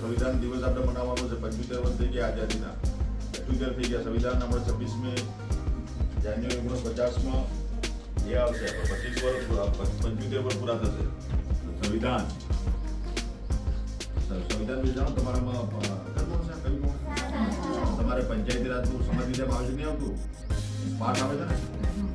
સંવિધાન દિવસ મનાવવાનો છે. પંચોતેર વર્ષ થઈ ગયા આઝાદીના. અઠ્યોતેર થઈ ગયા સંવિધાન. આપણે છવ્વીસમી જાન્યુઆરી ઓગણીસો પચાસમાં એ આવશે. પચીસ વર્ષ પંચોતેર વર્ષ પૂરા થશે. સંવિધાન. સંવિધાન વિશે તમારામાં? તમારે પંચાયતી રાજનું સમાજ વિદ્યામાં આવે નહીં આવતું? પાઠ આવે છે ને?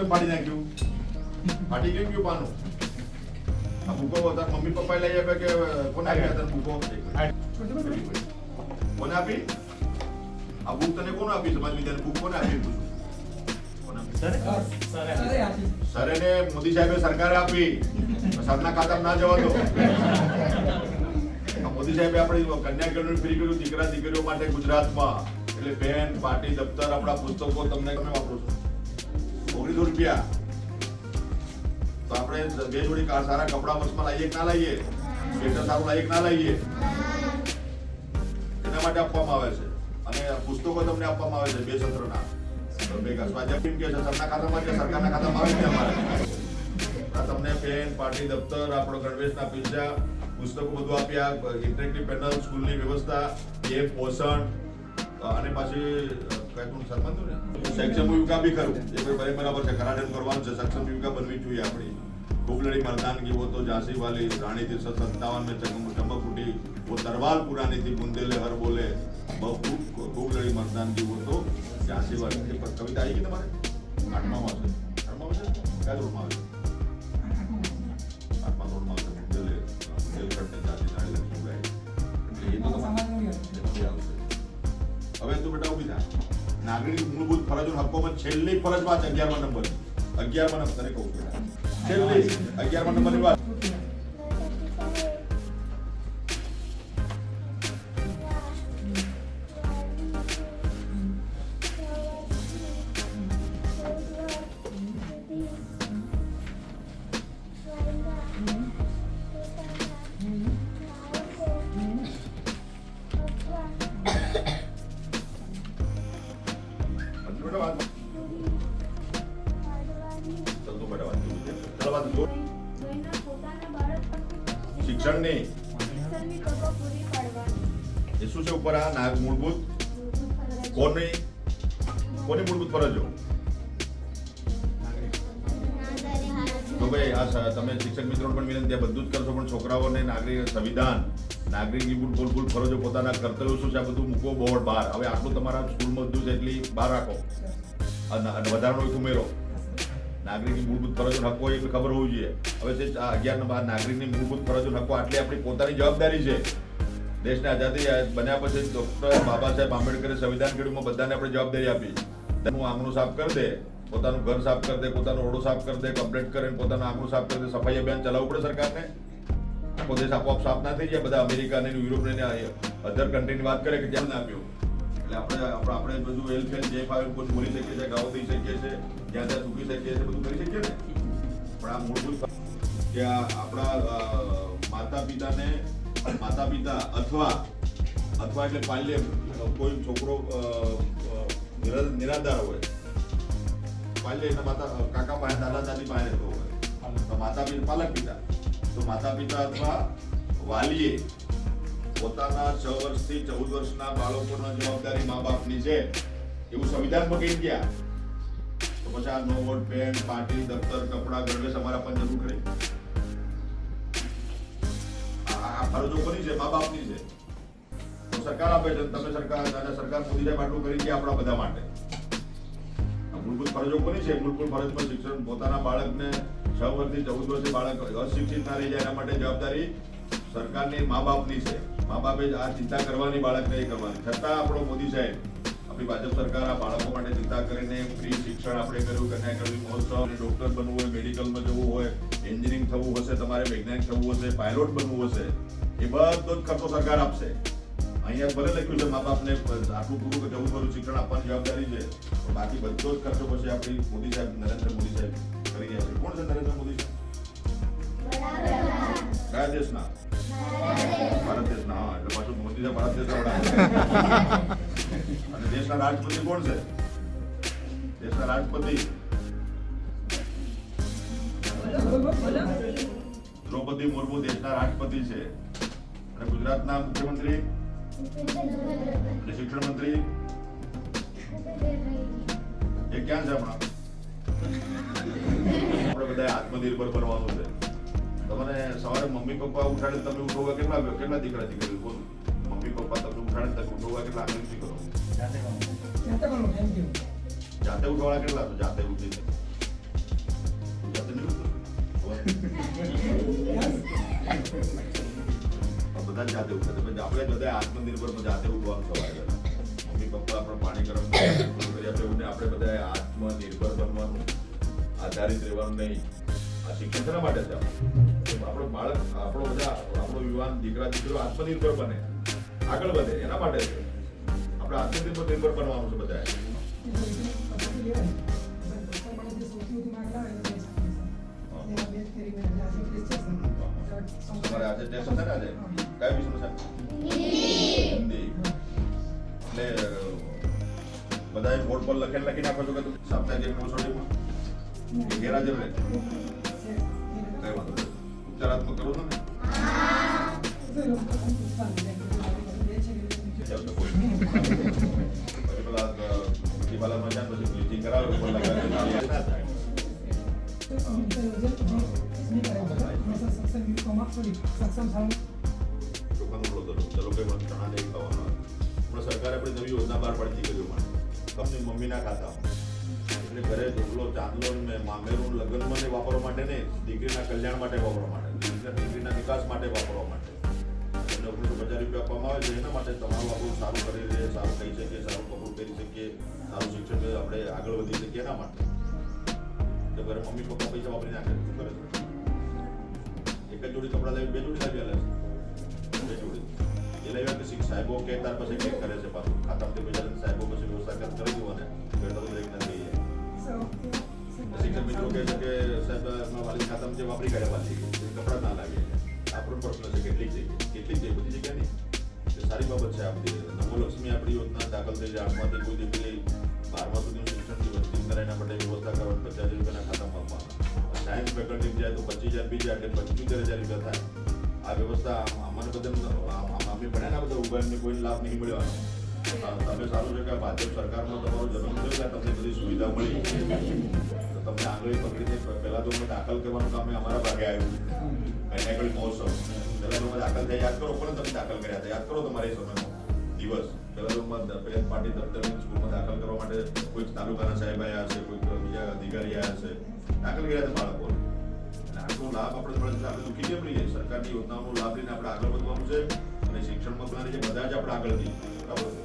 તાર પાડી નાખ્યું. ફાટી ગયું ગયું પાનું? આ ભૂકો તાર મમ્મી પપ્પા લઈ આપ્યા કે કોને આપ્યા તાર ભૂકો? કોને આપી? આ બુક તને કોને આપી? સમાજ વિદ્યાની બુક કોને આપી? સરે? ને મોદી સાહેબે સરકારે આપી. સરના ખાતામાં ના જવા દો. મોદી સાહેબે આપણી કન્યા કેળવણી ફ્રી કર્યું દીકરા દીકરીઓ માટે ગુજરાતમાં. એટલે પેન પાટી દફતર આપણા પુસ્તકો તમને તમે વાપરો છો. ઓગણીસો રૂપિયા. તો આપણે બે જોડી સારા કપડા વચમાં લાવીએ ના લાવીએ સ્વેટર સારું લાવીએ ના લાવીએ એના માટે આપવામાં આવે છે. અને પુસ્તકો તમને આપવામાં આવે છે બે સત્રના. ભેગા સ્વાધ્યાય કેમ કે છે, સરના ખાતામાં કે સરકારના ખાતામાં આવે જ અમારે. તમને પેન પાર્ટી દફતર, આપણો ગણવેશના પૈસા પુસ્તકો બધું આપ્યા. ઇન્ટરેક્ટિવ પેનલ, સ્કૂલની વ્યવસ્થા, એ પોષણ, અને પાછી બેકગ્રાઉન્ડ સરખું ને? સક્ષમ બી ખરું. એ ભાઈ બરાબર છે કરાટન કરવાનું છે. સક્ષમ યુવિકા બનવી જોઈએ આપણી. ખૂબ મરદાન કી વો તો ઝાંસી વાલી રાણી થી સત્તાવન મેં ચમક ઉઠી વો તરવાલ પુરાની થી બુંદેલે હર બોલે ખૂબ લડી મરદાન કી વો તો ઝાંસી વાલી. કવિતા આવી ગઈ તમારે? આઠમા વાસે આઠમા વાસે કયા ધોરણમાં આવ્યું હવે તો બેટા ઊભી થાય નાગરિક મૂળભૂત ફરજો હકોમાં છેલ્લી ફરજ વાત અગિયારમા નંબર. અગિયારમા નંબર કહું બેટા છેલ્લી અગિયારમા નંબરની વાત. એ શું છે ઉપર આ નાગ મૂળભૂત? કોની? કોની મૂળભૂત ફરજો? તો ભાઈ આ તમે શિક્ષક મિત્રો પણ વિનંતી બધું જ કરશો, પણ છોકરાઓને નાગરિક સંવિધાન નાગરિકની મૂળ મૂળભૂત ફરજો પોતાના કર્તવ્યો શું છે? આ બધું મૂકો બોર્ડ બહાર. હવે આટલું તમારા સ્કૂલમાં બધું છે એટલી બહાર રાખો. અને વધારાનો એક ઉમેરો. નાગરિકની મૂળભૂત ફરજો હકો એ ખબર હોવી જોઈએ. હવે તે અગિયાર બાર નાગરિકની મૂળભૂત ફરજો હકો આટલી આપણી પોતાની જવાબદારી છે. દેશને આઝાદી બન્યા પછી ડોક્ટર બાબા સાહેબ આંબેડકરે સંવિધાન ઘડ્યુંમાં બધાને આપણે જવાબદારી આપી. તેનું આંગણું સાફ કરી દે, પોતાનું ઘર સાફ કરી દે, પોતાનો ઓરડો સાફ કરી દે, કમ્પ્લેટ કરીને પોતાનું આંગણું સાફ કરી દે, સફાઈ અભિયાન ચલાવવું પડે સરકારને. આખો દેશ આપોઆપ સાફ ના થઈ જાય, બધા અમેરિકા ને યુરોપ ને અધર કન્ટ્રીની વાત કરે કે ના આપ્યો એટલે આપણે આપણે આપણે બધું ફેલ, જે ફાવે કોઈ બોલી શકીએ છીએ ગાવ થઈ શકીએ છીએ જ્યાં ત્યાં ચૂકી શકીએ છીએ બધું કરી શકીએ ને. પણ આ મૂળભૂત કે આપણા માતા પિતાને માતા પિતા અથવા અથવા એટલે પાલ્ય કોઈ છોકરો નિરાધાર હોય પાલ્ય એના માતા કાકા પાસે દાદા દાદી પાસે રહેતો હોય. માતા પિતા પાલક પિતા તો માતા પિતા અથવા વાલીએ પોતાના છ વર્ષથી ચૌદ વર્ષના બાળકોના જવાબદારી મા બાપની છે એવું સંવિધાનમાં કહી ગયા. તો પછી આ નો વોટ, પેન, પાટી, દફતર, કપડા ગણવેશ અમારા પણ જરૂર કરે આ ફરજો કોની છે મા બાપની છે સરકાર આપે છે તમે સરકાર અને સરકાર મોદી સાહેબ આટલું કરી ગયા આપણા બધા માટે. મૂળભૂત ફરજો કોની છે? મૂળભૂત પર શિક્ષણ પોતાના બાળકને છ વર્ષથી ચૌદ વર્ષે બાળક અશિક્ષિત ના રહી જાય એના માટે જવાબદારી સરકારની મા બાપની છે. મા બાપે આ ચિંતા કરવાની, બાળકને એ કરવાની. છતાં આપણો મોદી સાહેબ, આપણી ભાજપ સરકાર આ બાળકો માટે ચિંતા કરીને ફ્રી શિક્ષણ આપણે કર્યું કન્યા કરવી મહોત્સવ ડૉક્ટર બનવું હોય મેડિકલમાં જવું હોય એન્જિનિયરિંગ થવું હશે, તમારે વૈજ્ઞાનિક થવું હશે પાયલોટ બનવું હશે, એ બધો જ ખર્ચો સરકાર આપશે. અહીંયા ભલે લખ્યું છે મા બાપને આટલું પૂરું કે જવું શિક્ષણ આપવાની જવાબદારી છે. બાકી બધો જ ખર્ચો પછી આપણી મોદી સાહેબ, નરેન્દ્ર મોદી સાહેબ કરી રહ્યા છે. કોણ છે નરેન્દ્ર મોદી કયા દેશના ભારત દેશના હા એટલે પાછું મોદી છે ભારત દેશના વડા અને દેશના રાષ્ટ્રપતિ કોણ છે દેશના રાષ્ટ્રપતિ દ્રૌપદી મુર્મુ દેશના રાષ્ટ્રપતિ છે અને ગુજરાતના મુખ્યમંત્રી અને શિક્ષણ મંત્રી એ ક્યાં છે હમણાં આપણે બધા આત્મનિર્ભર બનવાનું છે. તમને સવારે મમ્મી પપ્પા ઉઠાડે તમે ઉઠોવા કેટલા કેટલા દીકરા દીકરી બોલો મમ્મી પપ્પા તમને ઉઠાડે તમે ઉઠોવા કેટલા આનંદથી કરો જાતે ઉઠવાળા કેટલા તો જાતે ઉઠી જાતે નહીં બધા જ જાતે ઉઠે તમે આપણે બધા આત્મનિર્ભર જાતે ઉઠવાનું સવારે. મમ્મી પપ્પા આપણે પાણી ગરમ કરી. આપણે બધા આત્મનિર્ભર બનવાનું આધારિત રહેવાનું નહીં. આ શિક્ષણ શેના માટે છે? આપણો બાળક, આપણો બધા, આપણો યુવાન, દીકરા દીકરો આત્મનિર્ભર બને. આગળ વધે, એના માટે છે. આપણે આત્મનિર્ભર નિર્ભર બનવાનું છે બધાએ. તમારે આજે ટેસ્ટ છે ને આજે કસોટીમાં કે ગેરહાજર રહે કઈ વાંધો નહીં. ઉપચારાત્મક કરો છો ને જાવ તો કોઈ નહીં. પછી પેલા અ, દીવાલામાં જાય પછી બ્લીચિંગ કરાવે ઉપર લગાવે તો નાળી ના થાય લોકોનો બોલો તો ચલો કઈ વાત ચણા નહીં ખાવાના હમણાં સરકારે આપણી નવી યોજના બહાર પાડી દીકરીઓ માટે તમને મમ્મીના ખાતામાં એટલે ઘરે ઢોકલો ચાંદલો ને મામેરું લગ્નમાં ને વાપરવા માટે નહીં, દીકરીના કલ્યાણ માટે વાપરવા માટે દીકરીના વિકાસ માટે વાપરવા માટે. એમને ઓગણીસો હજાર રૂપિયા આપવામાં આવે છે, એના માટે તમારું આપણું સારું કરી રહીએ સારું કહી શકીએ સારું કપડું પહેરી શકીએ, સારું શિક્ષણ આપણે આગળ વધી શકીએ એના માટે. તો ઘરે મમ્મી પપ્પા પૈસા વાપરીને આગળ કરે છે. એક જ જોડી કપડાં લાવી, બે જોડી લાવી છે. બે જોડી. એ લાવ્યા કે શીખ સાહેબો કે તાર પછી કંઈક કરે છે પાછું. છે કે સાહેબ વાલી ખાતામાં જે વાપરી કાઢ્યા વાલી કપડાં ના લાગે આપણું પ્રશ્ન છે કેટલીક જગ્યાએ કેટલીક જગ્યાએ બધી જગ્યા નહીં સારી બાબત છે આ બધી નવલક્ષ્મી આપણી યોજના દાખલ થઈ જાય આઠમાંથી કોઈ દીકરી બારમા સુધીનું શિક્ષણથી વંચિત કરે એના માટે વ્યવસ્થા કરવાની પચાસ રૂપિયાના ખાતામાં આપવાના સાયન્સ ફેકલ્ટી જાય તો પચીસ હજાર બીજા એટલે પંચોતેર હજાર રૂપિયા થાય આ વ્યવસ્થા અમારે બધા અમે ભણ્યા બધા ઊભા એમને કોઈ લાભ નહીં મળ્યો તમે સારું છે કે ભાજપ સરકારમાં તમારો જન્મ થયો ત્યાં તમને બધી સુવિધા મળી. તો તમને આંગળી પકડીને પહેલા તો દાખલ કરવાનું કામ અમારા ભાગે આવ્યું. કઈ આગળ મહોત્સવ. પહેલા તમે દાખલ થયા, યાદ કરો, પણ તમે દાખલ કર્યા હતા. યાદ કરો તમારે એ સમયનો દિવસ. પહેલાં તો દાખલ કરવા માટે કોઈક તાલુકાના સાહેબ આવ્યા હશે કોઈ બીજા અધિકારી આવ્યા હશે. દાખલ કર્યા હતા બાળકો. આટલો લાભ આપણે મળે આપણે સરકારની યોજનાઓનો લાભ લઈને આપણે આગળ વધવાનું છે. અને શિક્ષણમાં જે બધા જ આપણે આગળ જઈએ બરાબર?